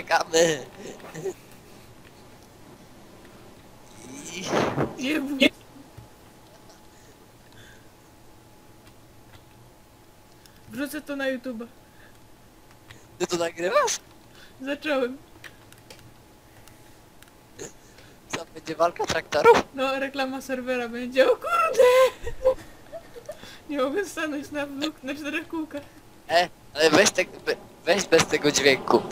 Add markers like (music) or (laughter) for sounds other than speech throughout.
uciekamy. Nie bój. Wrzucę to na YouTube. Ty to nagrywasz? Zacząłem. Co, będzie walka traktorów? No, reklama serwera będzie. O kurde! Nie mogę stanąć na, na czterech kółkach. E, ale weź, te, we- weź bez tego dźwięku.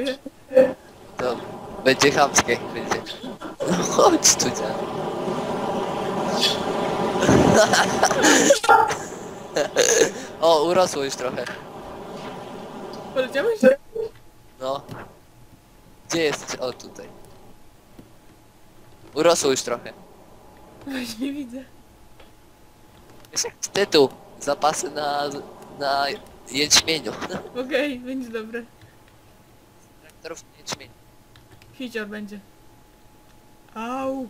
Spróbuję. To będzie chamskie. Będzie. No chodź tu. (laughs) O, urosło już trochę. Poleciałeś? No. Gdzie jesteś? O, tutaj. Urosło już trochę. Właśnie nie widzę. Jest jakiś tytuł. Zapasy na, na jęczmieniu. Okej, będzie dobre. Traktorów na jęczmieniu. Hicior będzie. Au.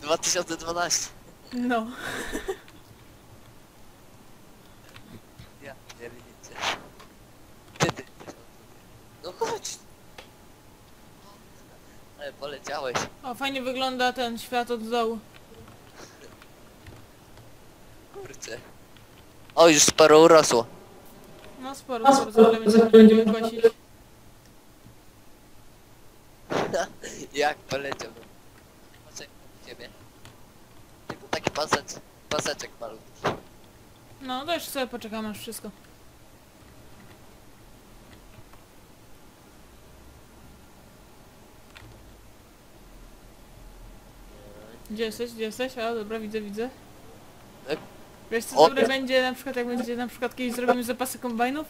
2012. No. (laughs) Ja pierniczę. Ty, ty, ty. No chodź. Ale poleciałeś. O, fajnie wygląda ten świat od dołu. Kurczę. O, już sporo urosło. No sporo, sporo, za ile będziemy, będziemy kosić. Jak poleciał. Pasek u ciebie. Tylko taki pasek, paseczek malutki. No, to jeszcze sobie poczekamy aż wszystko. Gdzie jesteś? Gdzie jesteś? A, dobra, widzę, widzę. Tak. Wiesz co O, dobre będzie na przykład, jak będzie na przykład kiedyś zrobimy zapasy kombajnów?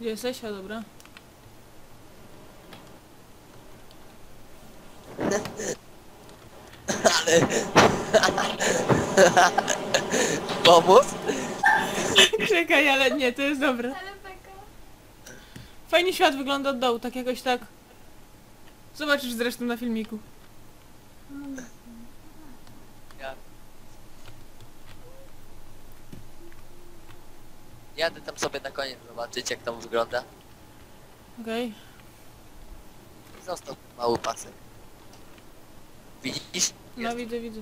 Gdzie jesteś? A, dobra. Ale... (laughs) Pomóc? Czekaj, ale nie, to jest dobre. Fajnie świat wygląda od dołu, tak jakoś tak. Zobaczysz zresztą na filmiku. Ja. Jadę tam sobie na koniec zobaczyć jak tam wygląda. Okej. Został ten mały pasek. Widzisz? No Jest. widzę, widzę.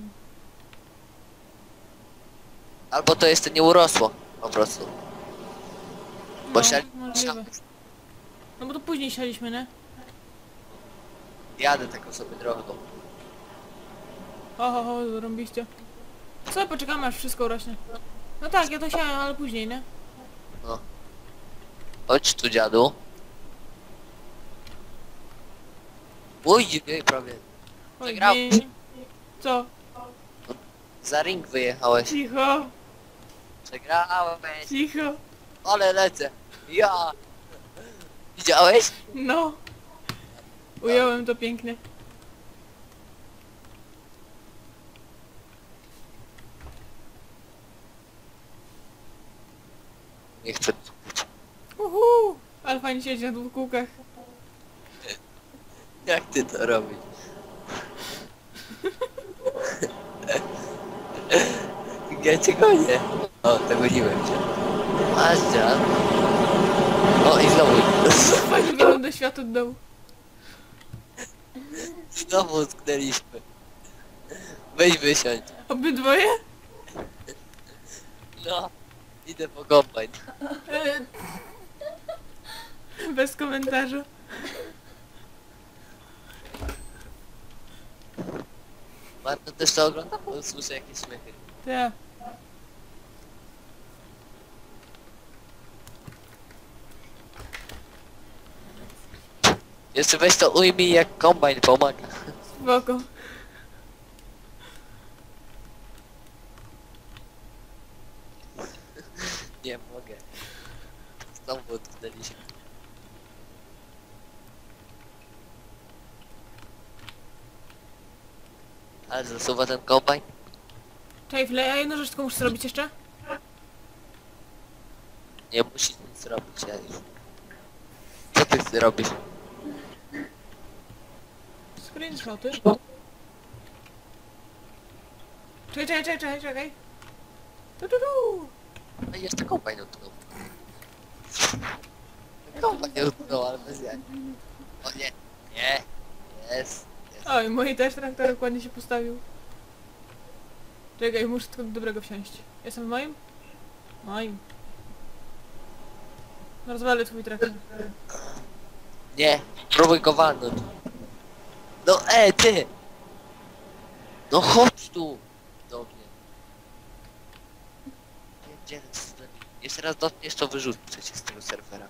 Albo to jeszcze nie urosło po prostu. Bo No, możliwe. No bo to później sialiśmy, nie? Jadę taką sobie drogą. Ho, ho, ho, zarąbiście. Co, poczekamy aż wszystko urośnie. No tak, ja to siałem, ale później, nie? No. Chodź tu dziadu. Uj, ej, prawie. Oj, nie. Co? Za ring wyjechałeś. Cicho, Przegrałeś. cicho. Ale lecę. Ja. Widziałeś? No. Ująłem to pięknie. Nie chcę. Uhu, ale fajnie siedzieć na dwóch kółkach. (laughs) Jak ty to robisz? Ja cię gonię. O, to goniłem cię. Dziad. O, i znowu. Fajnie wygląda świat od dołu. Znowu utknęliśmy. Weź wysiądź. Obydwoje? No. Idę po kombajn. E, Bez komentarza. Marta też to ogląda? Bo słyszę jakieś śmiechy. Tak. Jeszcze weź to ujmij jak kombajn pomaga. Spoko. Nie mogę. Znowu utknęliśmy. Ale zasuwa ten kombajn? Czekaj chwilę, a jedną rzecz tylko muszę zrobić jeszcze? Nie musi nic robić, ja już. Co ty chcesz robić? Screenshoty. Czekaj, czekaj, czekaj, czekaj, czekaj. Tu, tu, tu. A jeszcze kombajn utknął. Kombajn utknął, ale bez jaj. O nie, nie, jest. Oj, mój też traktorek ładnie się postawił. Czekaj, muszę tylko do dobrego wsiąść. Jestem w moim? Moim. Rozwalę twój traktor. Nie, próbuj go walnąć. No e, ty! No chodź tu! Do mnie. Jeszcze raz dotkniesz, to wyrzucę cię z tego serwera.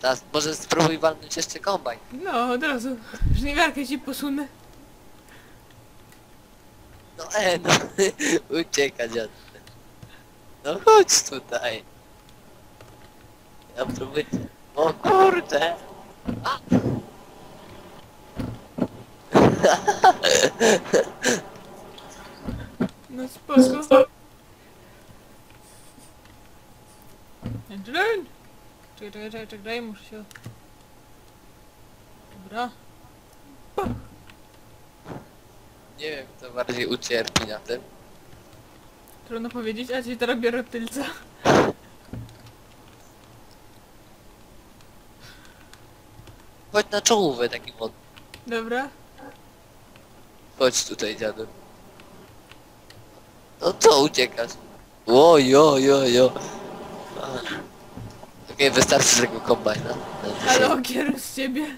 Teraz może spróbuj walnąć jeszcze kombajn. No, od razu. Żniwiarkę ci posunę. No e, no. (laughs) Ucieka dziad. No chodź tutaj. Ja próbuję. O kurde. A. (laughs) No spoko. Angelin! Czekaj, czekaj, czekaj, czekaj, muszę się... Dobra. Nie wiem, kto bardziej ucierpi na tym. Trudno powiedzieć, a ci to robię reptylca. Chodź na czołówę taki mod. Dobra. Chodź tutaj dziadu. No co uciekasz? Oj, oj, oj, oj. Okej, wystarczy tego kombajna. na Ale ogier z ciebie.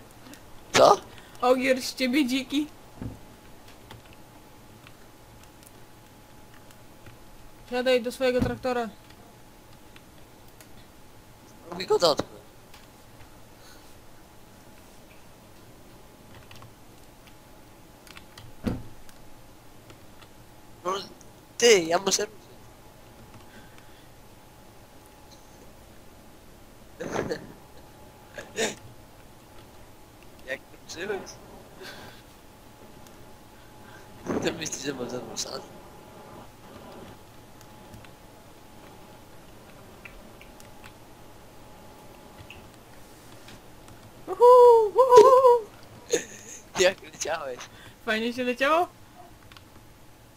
Co? Ogier z ciebie dziki. Siadaj do swojego traktora. Robi go dotknąć. No, ty, ja muszę Jak ruszyłeś? Ty myślisz, że może ruszać? Uhu, uhu. Jak leciałeś? Fajnie się leciało?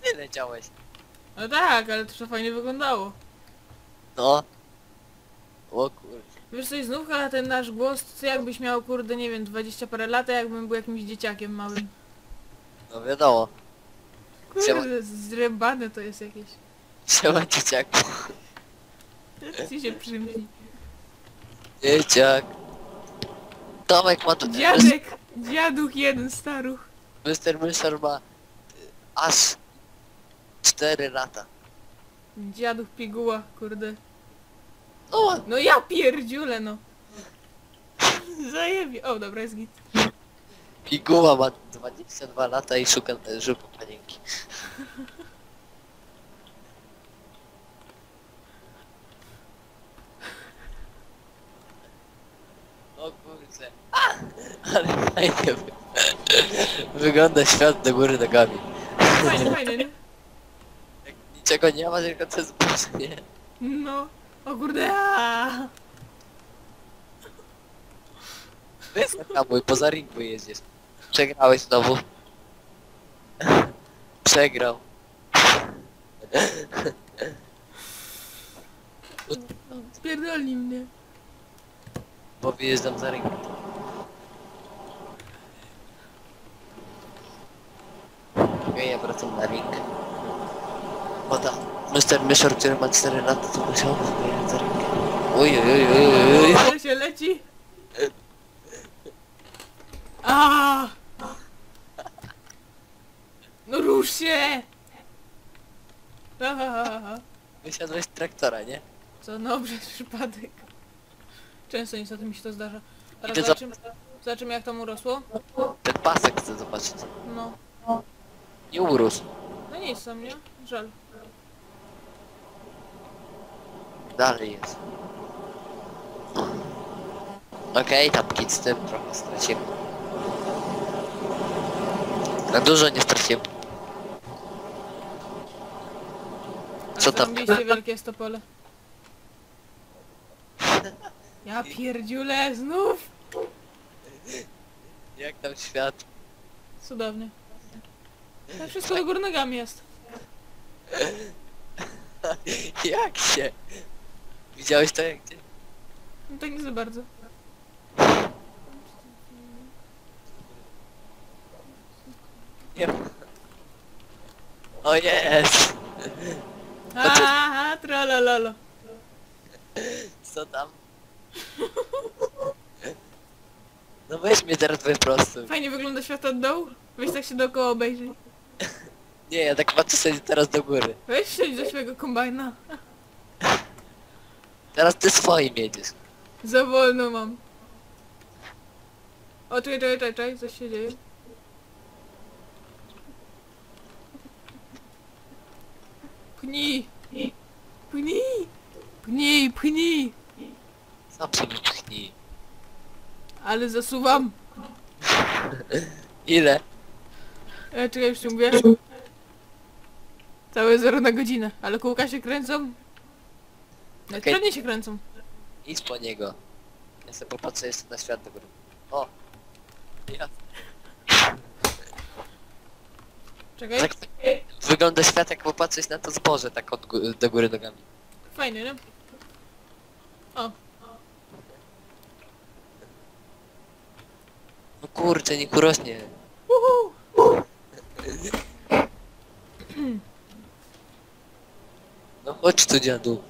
Ty leciałeś. No tak, ale to fajnie wyglądało. No. O kurde. Wiesz coś, znów chyba ten nasz głos, co jakbyś miał, kurde, nie wiem, 20 parę lat, a jakbym był jakimś dzieciakiem małym. No wiadomo. Kurde, zrębane to jest jakieś. Siema dzieciaku. Ci się przymknij. Dzieciak. Tomek ma tu... Dziadek! Dziaduch jeden, staruch. Mr. Mysor ma y, aż 4 lata. Dziaduch piguła, kurde. No, No ja pierdziule, no. Zajebie. O, dobra, jest git. piguła ma 22 lata i szuka, szuka panienki. (laughs) O kurczę. A! Ale fajnie wy... (laughs) wygląda świat do góry nogami. Fajnie, fajnie, nie? (laughs) Jak niczego nie ma, tylko to zboczenie. No. O kurde. aaa. Wyskakuj, poza ringu jedziesz. Przegrałeś znowu. Przegrał. Spierdolnij mnie. Bo wyjeżdżam za ring. Okej, ja wracam na ring. Tam, Mr. Myszor, który ma 4 lata, to musiał wyjechać za ring. Oj, oj, oj, oj, oj. Ale się leci. A! No rusz się! Aha. Wysiadłeś z traktora, nie? Co no, przez (laughs) przypadek. Często niestety mi się to zdarza. Teraz Idę za- zobaczymy, zobaczymy jak tam urosło. Ten pasek chcę zobaczyć. No. Nie urósł. No nic tam, nie? Żal. Dalej jest. Okej, tam kit z tym trochę straciłem. Na dużo nie straciłem. Co tam? Widzicie wielkie jest to pole. (laughs) Ja pierdziule, znów! Jak tam świat? Cudownie. To wszystko do góry nogami jest. (laughs) Jak się? Widziałeś to jak gdzie? No tak nie za bardzo. Nie. O jest! Aha, tralalala. Co tam? No weź mnie teraz wyprostuj. Fajnie wygląda świat od dołu. Weź tak się dookoła obejrzyj. Nie, ja tak patrzę sobie teraz do góry. Weź wsiądź do swojego kombajna. Teraz ty swoim jedziesz. Za wolno mam. O, czekaj, czekaj, czekaj, czekaj, coś się dzieje. Pchnij! Pchnij! Pchnij, pchnij! Sobie pchnij. Ale zasuwam. (laughs) Ile? E, czekaj, już ci mówię. Całe zero na godzinę, ale kółka się kręcą. Nawet Okej. przednie się kręcą. Idź po niego. Ja sobie popatrzę jeszcze na świat do góry. O! Ja. Czekaj. Tak wygląda świat jak popatrzeć na to zboże tak od gó do góry nogami. Fajnie, nie? O, No kurczę, nie kurośnie. uhu! No chodź tu dziadu.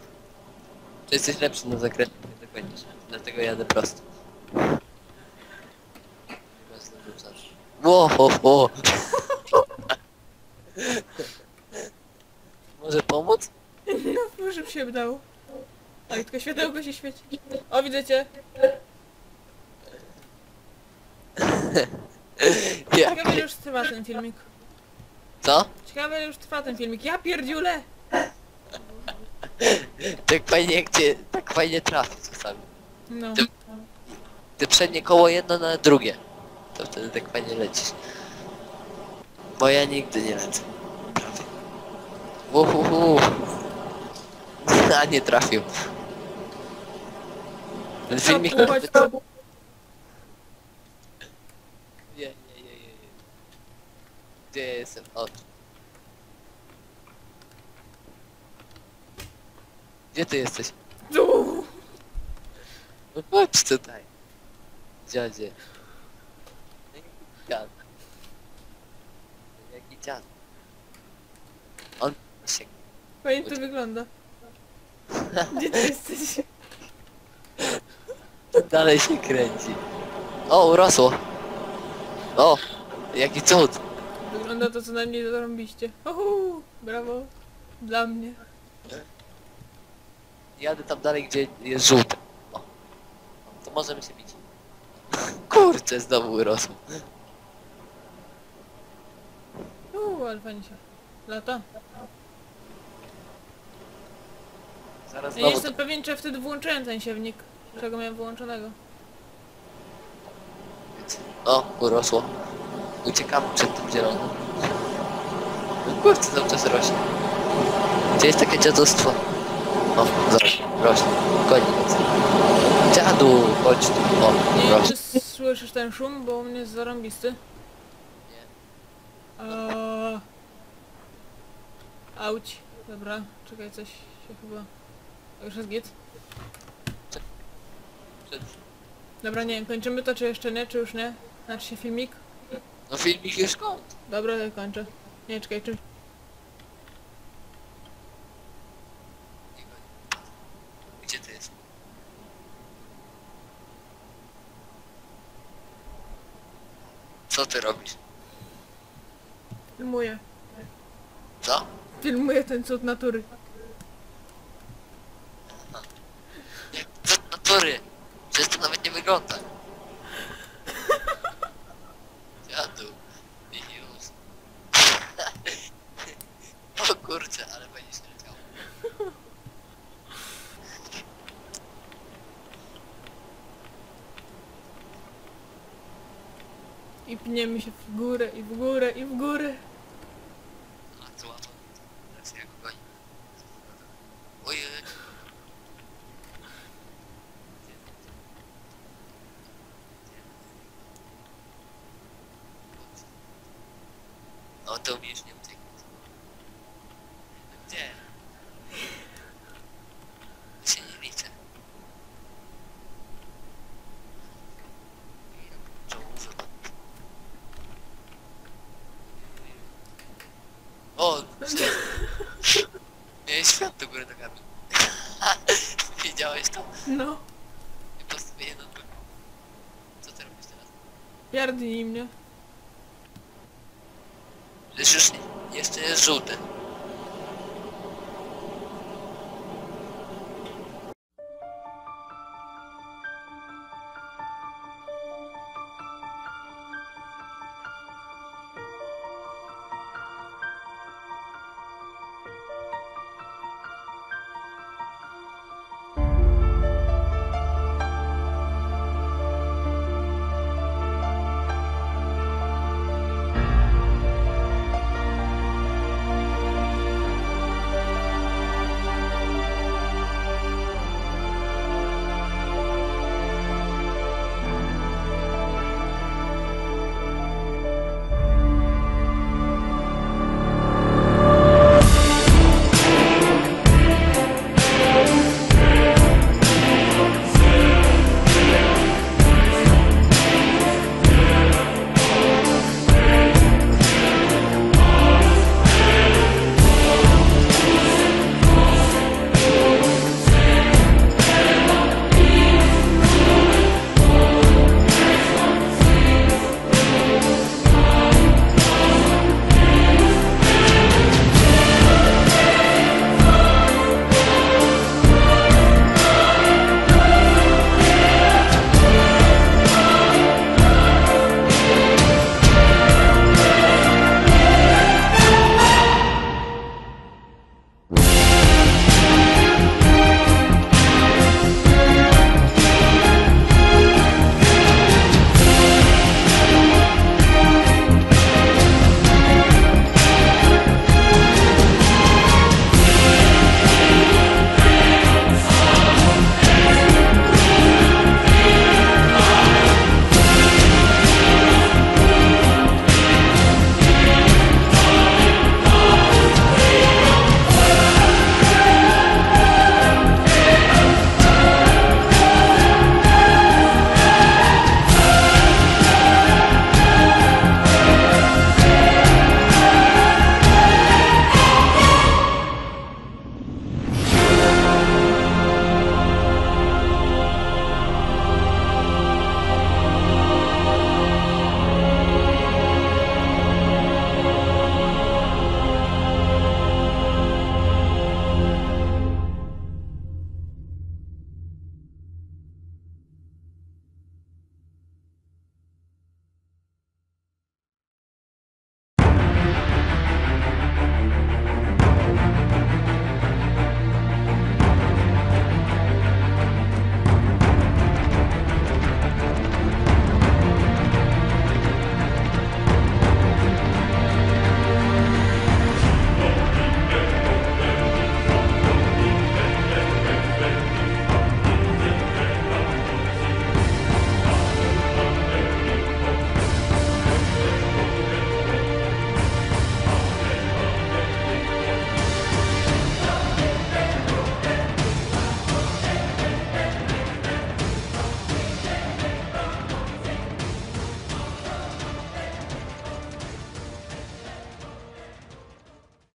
Czy jesteś lepszy na zakręt? Nie dokończysz. Dlatego jadę prosto. Bez narzucasz. Ło, ho, ho. (laughs) Może pomóc? No, może by się udało. Oj, tylko światełko się świeci. O, widzę cię. (laughs) Jak? Ciekawe, ile już trwa ten filmik. Co? Ciekawe, ile już trwa ten filmik. Ja pierdziule! Tak fajnie cię, tak fajnie trafi czasami. No. Ty- Ty przednie koło jedno na drugie. To wtedy tak fajnie lecisz. Bo ja nigdy nie lecę. Prawie. Uhuhu. (laughs) A nie trafił. Ten filmik... Tu. Gdzie ja jestem? O. Gdzie ty jesteś? Tu. No chodź tutaj. Dziadzie. Jaki dziad. Jaki dziad. On się... Fajnie to wygląda. Gdzie ty jesteś? dalej się kręci. O, urosło. O, jaki cud. Wygląda to co najmniej zarąbiście. Uhu, brawo. Dla mnie. Jadę tam dalej, gdzie jest żółte. O. To możemy się bić. (laughs) Kurczę, znowu urosło. Uuu, się. Lata. Zaraz Ja nie znowu... jestem pewien, czy ja wtedy włączyłem ten siewnik. Czego miałem wyłączonego. O, urosło. Uciekamy przed tym zielonym. No kurczę, cały czas rośnie. Gdzie jest takie dziadostwo? O, zobacz, rośnie. Koniec. Dziadu, chodź tu. O, Nie rośnie. czy słyszysz ten szum, bo u mnie jest zarąbisty. Nie. Eee... Auć. Dobra, czekaj, coś się chyba... Już jest git. Dobra, nie wiem, kończymy to, czy jeszcze nie, czy już nie? Znaczy się filmik? No filmik już kończy. Dobra, to kończę. Nie, czekaj, czy... Gdzie ty jest? Co ty robisz? Filmuję. Co? Filmuję ten cud natury. Co natury? Przecież to nawet nie wygląda. Dziadu. I już. o kurczę, ale będzie się leciało. I pniemy się w górę, i w górę, i w górę. A co łatwo? Teraz jak goni. Ojej. Gdzie, gdzie? O, to mi już nie ucieknie. Gdzie? To się nie liczy. Czołówka. O! Miałeś świat do nogami. (laughs) Widziałeś to? No. I po prostu jedną drugą. Co ty robisz teraz? Pierdnij mnie. Już nie, jeszcze jest żółty.